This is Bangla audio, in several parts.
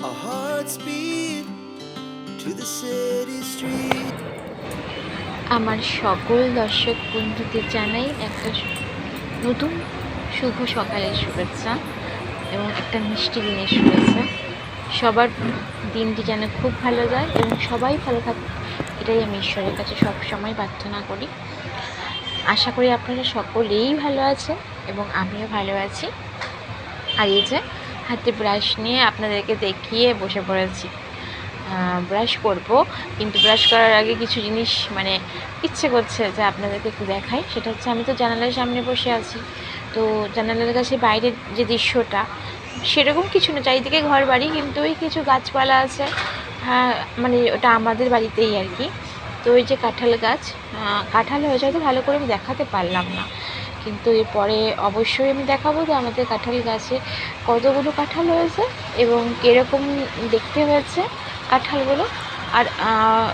Our hearts beat to the city street. আমার সকল দর্শক বন্ধুদের জানাই একটা নতুন শুভ সকালের শুভেচ্ছা এবং একটা মিষ্টি দিনের শুভেচ্ছা। সবার দিনটি যেন খুব ভালো যায় এবং সবাই ভালো থাকে, এটাই আমি ঈশ্বরের কাছে সব সময় প্রার্থনা করি। আশা করি আপনারা সকলেই ভালো আছেন এবং আমিও ভালো আছি। আর এই যে হাতে ব্রাশ নিয়ে আপনাদেরকে দেখিয়ে বসে পড়েছি। ব্রাশ করব, কিন্তু ব্রাশ করার আগে কিছু জিনিস মানে ইচ্ছে করছে যে আপনাদেরকে একটু দেখাই। সেটা হচ্ছে আমি তো জানালার সামনে বসে আছি। তো জানালার কাছে বাইরের যে দৃশ্যটা, সেরকম কিছু না। চারিদিকে ঘর বাড়ি, কিন্তু ওই কিছু গাছপালা আছে। হ্যাঁ মানে ওটা আমাদের বাড়িতেই আর কি। তো ওই যে কাঁঠাল গাছ কাঁঠাল হয়েছে হয়তো ভালো করে আমি দেখাতে পারলাম না। কিন্তু এরপরে অবশ্যই আমি দেখাবো যে আমাদের কাঁঠাল গাছে কতগুলো কাঁঠাল হয়েছে এবং কীরকম দেখতে হয়েছে কাঁঠালগুলো। আর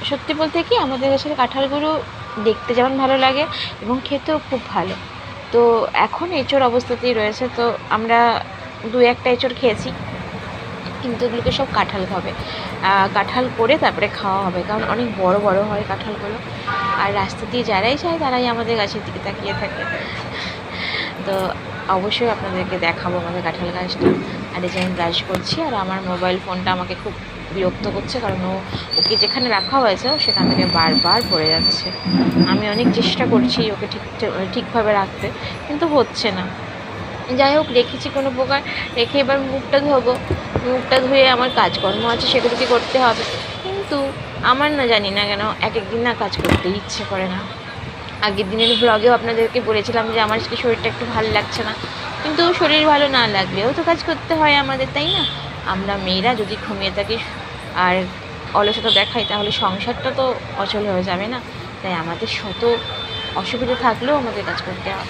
সত্যি বলতে কি আমাদের গাছের কাঁঠালগুলো দেখতে যেমন ভালো লাগে এবং খেতেও খুব ভালো। তো এখন এঁচোর অবস্থাতেই রয়েছে, তো আমরা দু একটা এঁচোর খেয়েছি, কিন্তু এগুলোকে সব কাঁঠাল খাবে। কাঁঠাল করে তারপরে খাওয়া হবে, কারণ অনেক বড় বড় হয় কাঁঠালগুলো। আর রাস্তা দিয়ে যারাই যায় তারাই আমাদের গাছের দিকে তাকিয়ে থাকে। তো অবশ্যই আপনাদেরকে দেখাবো আমাদের কাঁঠাল গাছটা। আর এই আমি ব্রাশ করছি আর আমার মোবাইল ফোনটা আমাকে খুব বিরক্ত করছে কারণ ও, ওকে যেখানে রাখা হয়েছে সেখান থেকে বারবার পড়ে যাচ্ছে। আমি অনেক চেষ্টা করছি ওকে ঠিক, ঠিকভাবে রাখতে, কিন্তু হচ্ছে না। যাই হোক রেখেছি কোনো প্রকার, রেখে এবার মুখটা ধোবো। মুখটা ধুয়ে আমার কাজকর্ম আছে সেগুলোকে করতে হবে? কিন্তু আমার না জানি না কেন এক এক দিন না কাজ করতে ইচ্ছে করে না। আগের দিনের ব্লগেও আপনাদেরকে বলেছিলাম যে আমার আজকে শরীরটা একটু ভালো লাগছে না। কিন্তু শরীর ভালো না লাগলেও তো কাজ করতে হয় আমাদের, তাই না? আমরা মেয়েরা যদি ঘুমিয়ে থাকি আর অলসতা দেখাই, তাহলে সংসারটা তো অচল হয়ে যাবে না। তাই আমাদের শত অসুবিধা থাকলেও আমাদের কাজ করতে হয়।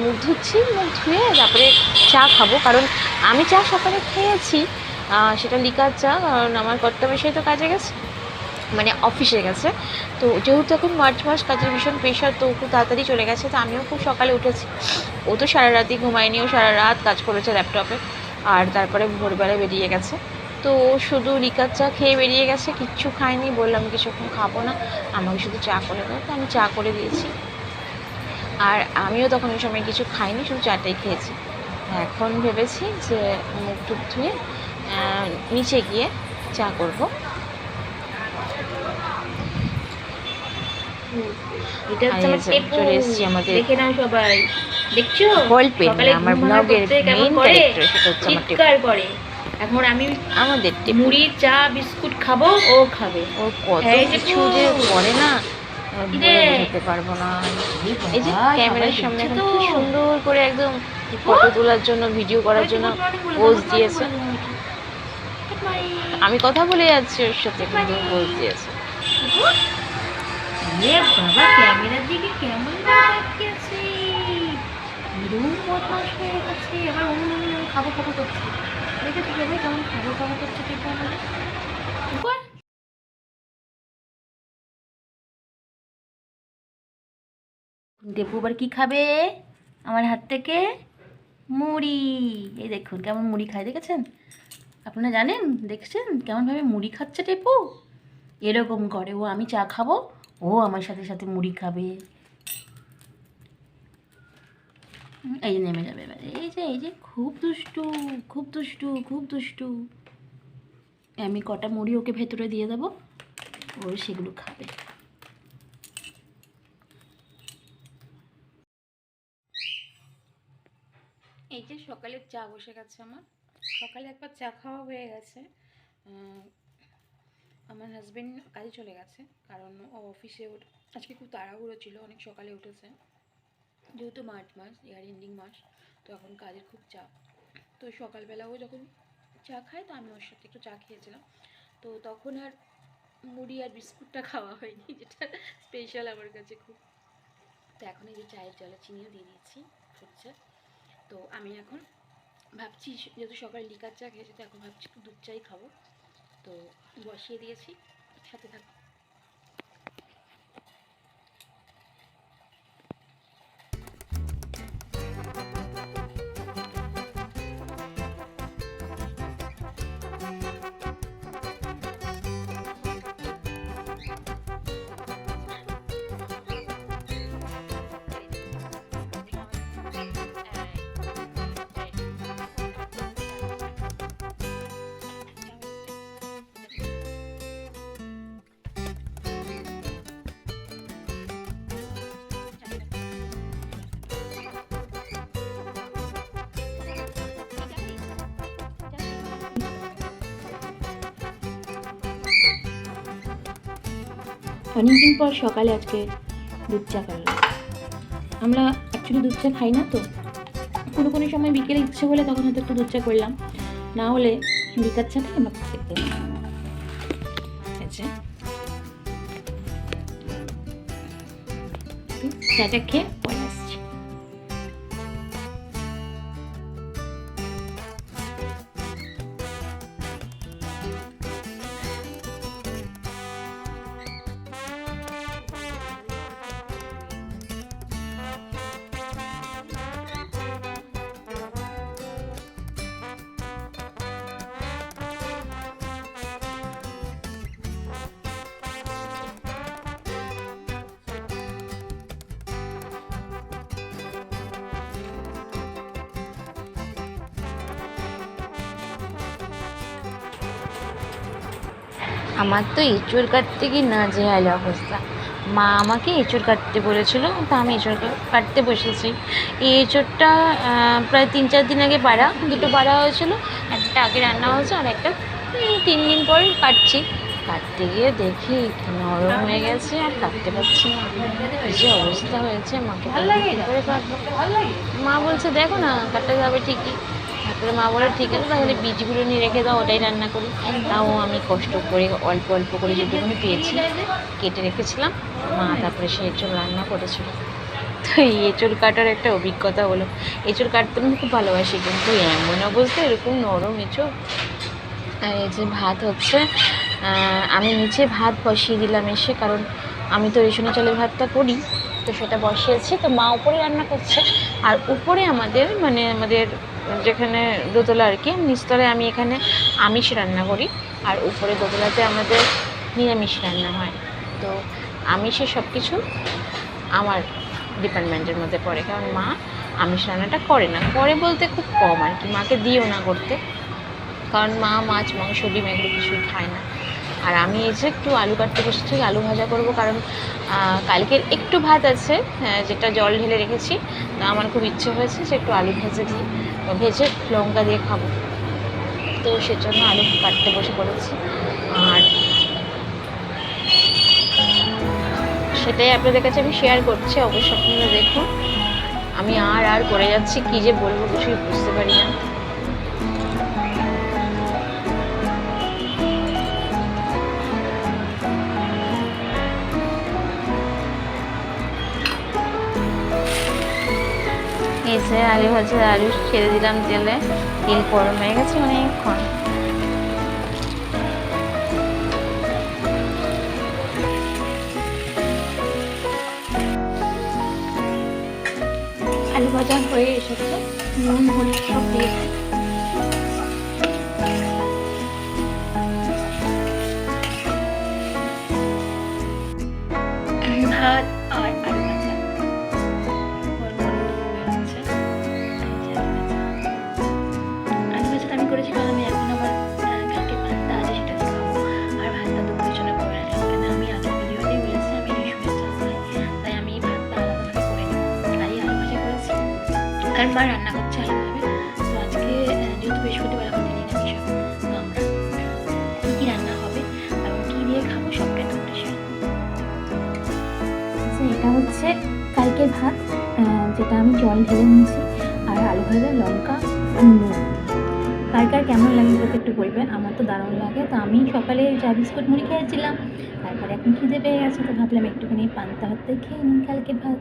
মুখ ধুচ্ছি, মুখ ধুয়ে তারপরে চা খাব। কারণ আমি চা সকালে খেয়েছি সেটা লিকার চা, কারণ আমার কর্তামশাই তো কাজে গেছে। মানে অফিসে গেছে। তো যেহেতু এখন মার্চ মাস, কাজের ভীষণ প্রেশার তো খুব তাড়াতাড়ি চলে গেছে। তো আমিও খুব সকালে উঠেছি। ও তো সারা রাতই ঘুমায়নি, ও সারা রাত কাজ করেছে ল্যাপটপে আর তারপরে ভোরবেলা বেরিয়ে গেছে। তো শুধু লিকার চা খেয়ে বেরিয়ে গেছে, কিচ্ছু খায়নি। বললাম কিছুক্ষণ খাব না, আমাকে শুধু চা করে দাও। তো আমি চা করে দিয়েছি। আর আমিও তখন ওই সময় কিছু খাইনি, শুধু চাটাই খেয়েছি। এখন ভেবেছি যে মুখ টুক ধুয়ে নিচে গিয়ে চা করব। এটা হচ্ছে আমার টেপু। চলে এসেছি আমাদের দেখে নাও সবাই। দেখছ? গল্পের সকালে আমার ব্লগের মেইন ক্যারেক্টার সেটা হচ্ছে আমার চিৎকার করে। এখন আমি আমাদের মুড়ি চা বিস্কুট খাব ও খাবে। ও কত এই যে কিছু যে করে না পারব না। এই যে ক্যামেরার সামনে এখন কি সুন্দর করে একদম ফটো তোলার জন্য ভিডিও করার জন্য পোজ দিয়েছে। আমি কথা বলে যাচ্ছি ওর সাথে কিন্তু পোজ দিয়েছে। এ বাবা ক্যামেরার দিকে কেমন করে তাকিয়ে আছে এরকম বদমাস হয়ে গেছে? আবার অন্য অন্য খাব খাব করছে। দেখেছ সবাই কেমন খাব খাব করছে টেপু আমাদের। টেপু আবার কি খাবে? আমার হাত থেকে মুড়ি। এই দেখুন, কেমন মুড়ি খায়, দেখেছেন? আপনারা জানেন, দেখছেন? কেমনভাবে মুড়ি খাচ্ছে টেপু? এরকম করে। ও, আমি চা খাব। ও আমার সাথে সাথে মুড়ি খাবে। এই যে নেমে যাবে এবারে। এই যে এই যে, খুব দুষ্টু খুব দুষ্টু খুব দুষ্টু। আমি কটা মুড়ি ওকে ভেতরে দিয়ে দেবো, ও সেগুলো খাবে। এই যে সকালের চা বসে গেছে আমার। সকালে একবার চা খাওয়া হয়ে গেছে। আমার হাজবেন্ড কাজে চলে গেছে, কারণ ও অফিসে ওঠ আজকে খুব তাড়াহুড়ো ছিল, অনেক সকালে উঠেছে। যেহেতু মার্চ মাস ইয়ার এন্ডিং মাস, তো এখন কাজের খুব চাপ। তো সকালবেলা ও যখন চা খায়, তো আমি ওর সাথে একটু চা খেয়েছিলাম। তো তখন আর মুড়ি আর বিস্কুটটা খাওয়া হয়নি, যেটা স্পেশাল আমার কাছে খুব। তো এখন এই যে চায়ের জলে চিনিও দিয়ে দিয়েছি, হচ্ছে। তো আমি এখন ভাবছি, যেহেতু সকালে লিকার চা খেয়েছি, তো এখন ভাবছি একটু দুধ চাই খাব। তো বসিয়ে দিয়েছি সাথে থাকো অনেকদিন পর সকালে আজকে দুধ চা করলাম আমরা অ্যাকচুয়ালি দুধ চা খাই না তো। কোনো কোনো সময় বিকেলে ইচ্ছে হলে তখন হয়তো একটু দুধ চা করলাম। না হলে বিকার চাটাই আমরা খেতে চাটা খেয়ে আমার তো এঁচড় কাটতে গিয়ে না যে অবস্থা। মা আমাকে এঁচড় কাটতে বলেছিল, তা আমি এঁচড় কাটতে বসেছি। এই এঁচড়টা প্রায় তিন চার দিন আগে বাড়া, দুটো বাড়া হয়েছিল, একটা আগে রান্না হয়েছে, আর একটা তিন দিন পর কাটছি। কাটতে গিয়ে দেখি নরম হয়ে গেছে, আর কাটতে পারছি না। কি যে অবস্থা হয়েছে, মাকে "কি করে কাটবো?" মা বলছে, দেখো না, কাটা যাবে ঠিকই। তারপরে মা বলে, ঠিক আছে, তাহলে বীজগুলো নিয়ে রেখে দাও, ওটাই রান্না করি। তাও আমি কষ্ট করে, অল্প অল্প করে যেটুকুনি পেয়েছি, কেটে রেখেছিলাম। মা তারপরে সে এঁচড় রান্না করেছিল। তো এই এঁচড় কাটার একটা অভিজ্ঞতা হলো। এঁচড় কাটতে আমি খুব ভালোবাসি, কিন্তু এমন অবস্থা, এরকম নরম এঁচড়। আর এই যে ভাত হচ্ছে আমি নিচে ভাত বসিয়ে দিলাম এসে, কারণ আমি তো রেশনের চালের ভাতটা করি, তো সেটা বসিয়েছি। তো মা উপরে রান্না করছে, আর উপরে আমাদের মানে আমাদের যেখানে দোতলা আর কি নিচতলায় আমি এখানে আমিষ রান্না করি। আর উপরে দোতলাতে আমাদের নিরামিষ রান্না হয়। তো আমিষের সব কিছু আমার ডিপার্টমেন্টের মধ্যে পড়ে। কারণ মা আমিষ রান্নাটা করে না। করে বলতে খুব কম আর কি। মাকে দিও না করতে। কারণ মা মাছ, মাংস, ডিম এগুলো কিছুই খায় না। আর আমি এই যে একটু আলু কাটতে বসেছি, আলু ভাজা করব কারণ কালকের একটু ভাত আছে যেটা জল ঢেলে রেখেছি। তা আমার খুব ইচ্ছে হয়েছে যে একটু আলু ভেজে দিই। ভেজে লঙ্কা দিয়ে খাব। তো সেজন্য আলু কাটতে বসে পড়েছি। আর সেটাই আপনাদের কাছে আমি শেয়ার করছি, অবশ্যই আপনারা দেখুন। আমি আর আর করে যাচ্ছি, কী যে বলব কিছুই বুঝতে পারি না। এসে আলু ভাজা, আলু ছেড়ে দিলাম জেলে। তেল গরম হয়ে গেছে অনেকক্ষণ। আলু ভাজা হয়ে এসেছে, নুন, হলুদ সব দিয়েছি। মা রান্না করছে আলাদাভাবে তো আজকে যেহেতু বৃহস্পতিবার আমাদের নিরামিষ হবে, তো আমরা কী কী রান্না হবে এবং কী দিয়ে খাব সবটাই তোমাদের শেয়ার আচ্ছা এটা হচ্ছে কালকের ভাত যেটা আমি জল ঢেলে নিয়েছি আর আলু ভাজা লঙ্কা নুন। কার কার কেমন লাগে সেটা একটু বলবেন? আমার তো দারুণ লাগে। তো আমি সকালে চা বিস্কুট মুড়ি খেয়েছিলাম তারপরে এখন খিদে পেয়ে গেছে তো ভাবলাম একটুখানি পান্তা ভাতটাই খেয়ে নিই কালকে ভাত।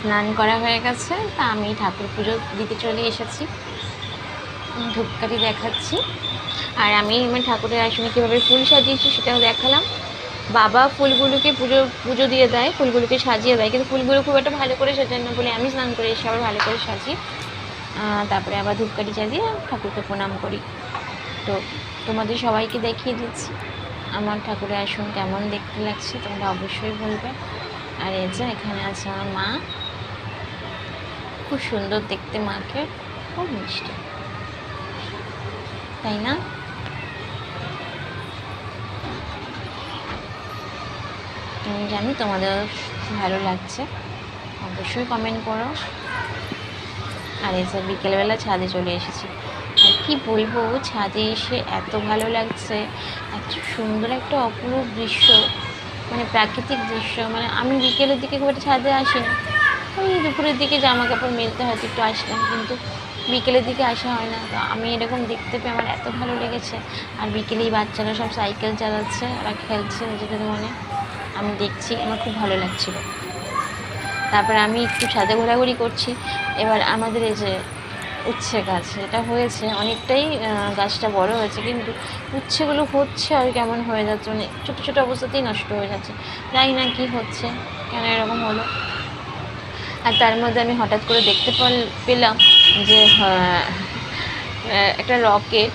স্নান করা হয়ে গেছে। তা আমি ঠাকুর পুজো দিতে চলে এসেছি। ধূপকাঠি দেখাচ্ছি। আর আমি আমার ঠাকুরের আসনে কীভাবে ফুল সাজিয়েছি সেটাও দেখালাম। বাবা ফুলগুলোকে পুজো পুজো দিয়ে দেয়, ফুলগুলোকে সাজিয়ে দেয়। কিন্তু ফুলগুলো খুব একটা ভালো করে সাজায় না বলে আমি স্নান করে এসে আবার ভালো করে সাজি। তারপরে আবার ধূপকাঠি জ্বালিয়ে ঠাকুরকে প্রণাম করি। তো তোমাদের সবাইকে দেখিয়ে দিচ্ছি। আমার ঠাকুরের আসন কেমন দেখতে লাগছে তোমরা অবশ্যই বলবে। আর এই যে এখানে আছে আমার মা। খুব সুন্দর দেখতে মাকে, খুব মিষ্টি। তাই না? আমি জানি তোমাদের ভালো লাগছে, অবশ্যই কমেন্ট করো। আর এই যে বিকেলবেলা ছাদে চলে এসেছি। আর কি বলব, ছাদে এসে এত ভালো লাগছে, এত সুন্দর একটা অপূর্ব দৃশ্য। মানে প্রাকৃতিক দৃশ্য মানে আমি বিকেলের দিকে খুব একটা ছাদে আসি না ওই দুপুরের দিকে জামা কাপড় মেলতে হয়তো একটু আসলাম, কিন্তু বিকেলের দিকে আসা হয় না। তো আমি এরকম দেখতে পেয়ে আমার এত ভালো লেগেছে। আর বিকেলেই বাচ্চারা সব সাইকেল চালাচ্ছে, ওরা খেলছে নিজেদের মনে। আমি দেখছি, আমার খুব ভালো লাগছিল। তারপরে আমি একটু ছাদে ঘোরাঘুরি করছি। এবার আমাদের এই যে উচ্ছে গাছ এটা হয়েছে। অনেকটাই গাছটা বড় হয়েছে, কিন্তু উচ্ছেগুলো হচ্ছে আর কেমন হয়ে যাচ্ছে? মানে ছোটো ছোটো অবস্থাতেই নষ্ট হয়ে যাচ্ছে। জানি না কী হচ্ছে, কেন এরকম হলো? আর তার মধ্যে আমি হঠাৎ করে দেখতে পেলাম যে একটা রকেট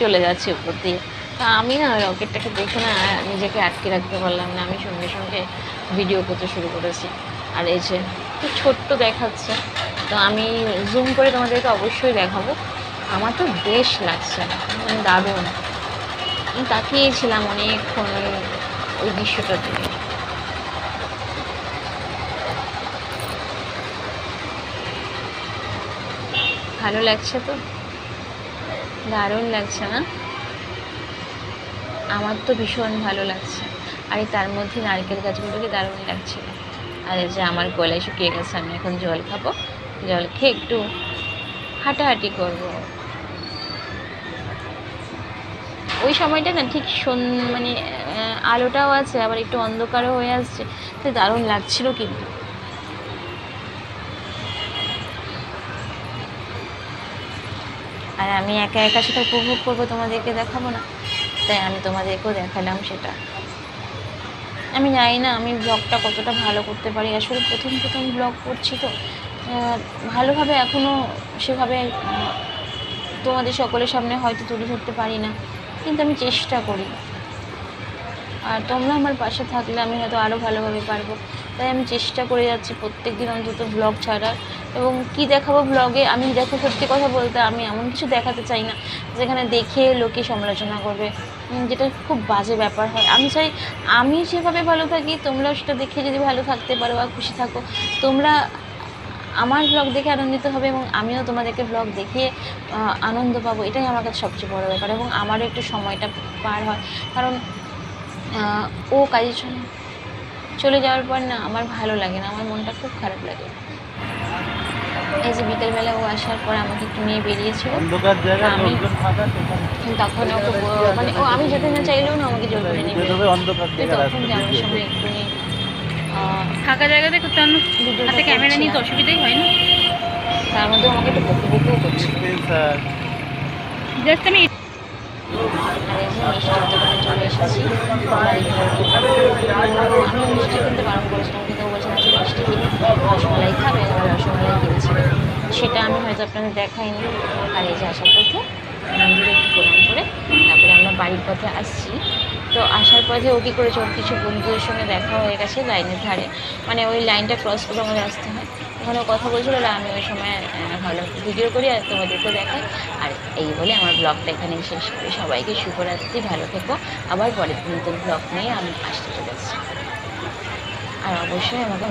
চলে যাচ্ছে উপর দিয়ে। তা আমি না রকেটটাকে দেখে না নিজেকে আটকে রাখতে পারলাম না। আমি সঙ্গে সঙ্গে ভিডিও করতে শুরু করেছি। আর এই যে খুব ছোট্ট দেখাচ্ছে। তো আমি জুম করে তোমাদেরকে অবশ্যই দেখাবো। আমার তো বেশ লাগছে মানে দারুণ। আমি তাকিয়েছিলাম অনেকক্ষণ ওই- দৃশ্যটার দিকে ভালো লাগছে তো? দারুণ লাগছে না? আমার তো ভীষণ ভালো লাগছে। আর তার মধ্যে নারকেল গাছগুলোকে দারুণ লাগছিল। আর এই যে আমার গলায় শুকিয়ে গেছে, আমি এখন জল খাব। জল খেয়ে একটু হাঁটাহাঁটি করব। ওই সময়টা না ঠিক সন মানে আলোটাও আছে, আবার একটু অন্ধকারও হয়ে আসছে, তো দারুণ লাগছিল কিন্তু। আর আমি একা একা সেটা উপভোগ করব, তোমাদেরকে দেখাবো না। তাই আমি তোমাদেরকেও দেখালাম সেটা। আমি জানি না আমি ব্লগটা কতটা ভালো করতে পারি। আসলে প্রথম প্রথম ব্লগ করছি তো। ভালোভাবে এখনও সেভাবে তোমাদের সকলের সামনে হয়তো তুলে ধরতে পারি না। কিন্তু আমি চেষ্টা করি। আর তোমরা আমার পাশে থাকলে আমি হয়তো আরও ভালোভাবে পারব। তাই আমি চেষ্টা করে যাচ্ছি প্রত্যেক দিন অন্তত ব্লগ ছাড়ার। এবং কি দেখাবো ব্লগে আমি দেখো সত্যি কথা বলতে আমি এমন কিছু দেখাতে চাই না, যেখানে দেখে লোকে সমালোচনা করবে। যেটা খুব বাজে ব্যাপার হয়। আমি চাই আমি যেভাবে ভালো থাকি, তোমরাও সেটা দেখে যদি ভালো থাকতে পারো বা খুশি থাকো, তোমরা আমার ব্লগ দেখে আনন্দিত হবে এবং আমিও তোমাদেরকে ব্লগ দেখে আনন্দ পাবো। এটাই আমার কাছে সবচেয়ে বড় ব্যাপার এবং আমারও একটু সময়টা পার হয়। কারণ ও কাজের চলে যাওয়ার পর না আমার ভালো লাগে না আমার মনটা খুব খারাপ লাগে। এই যে বিকেলবেলা ও আসার পর আমাকে একটু নিয়ে বেরিয়েছিল আমি তখন ও খুব মানে ও আমি যেতে না চাইলেও না আমাকে জোর করে নিয়ে তো তখন যে আমার সঙ্গে একটু নিয়ে ফাঁকা জায়গাতে অন্য হাতে ক্যামেরা নিয়ে তো অসুবিধাই হয় না। তার মধ্যে আমাকে একটু বকু বকুও করছে জাস্ট আমি আর এই যে মিষ্টির দোকানে চলে এসেছি আমি মিষ্টি কিনতে বারণ করেছিলাম কিন্তু ও বলছে না মিষ্টি কিনে রসমালাই খাবে আর রসমালাই কিনেছি সেটা আমি হয়তো আপনাদের দেখাইনি। আর এই যে আসার পথে মন্দিরে করে তারপরে আমরা বাড়ির পথে আসছি। তো আসার পথে ও কী করেছে? ওর কিছু বন্ধুদের সঙ্গে দেখা হয়ে গেছে লাইনের ধারে। মানে ওই লাইনটা ক্রস করে আমাদের আসতে হয়। ওখানে কথা বলছিল আমি ওই সময় ভাবলাম ভিডিও করি আর তোমাদেরকেও দেখাই। আর এই বলে আমার ব্লগটা এখানেই শেষ করি। সবাইকে শুভরাত্রি, ভালো থেকো। আবার পরের দিন নতুন ব্লগ নিয়ে আমি আসতে চলেছি। আর অবশ্যই আমাকে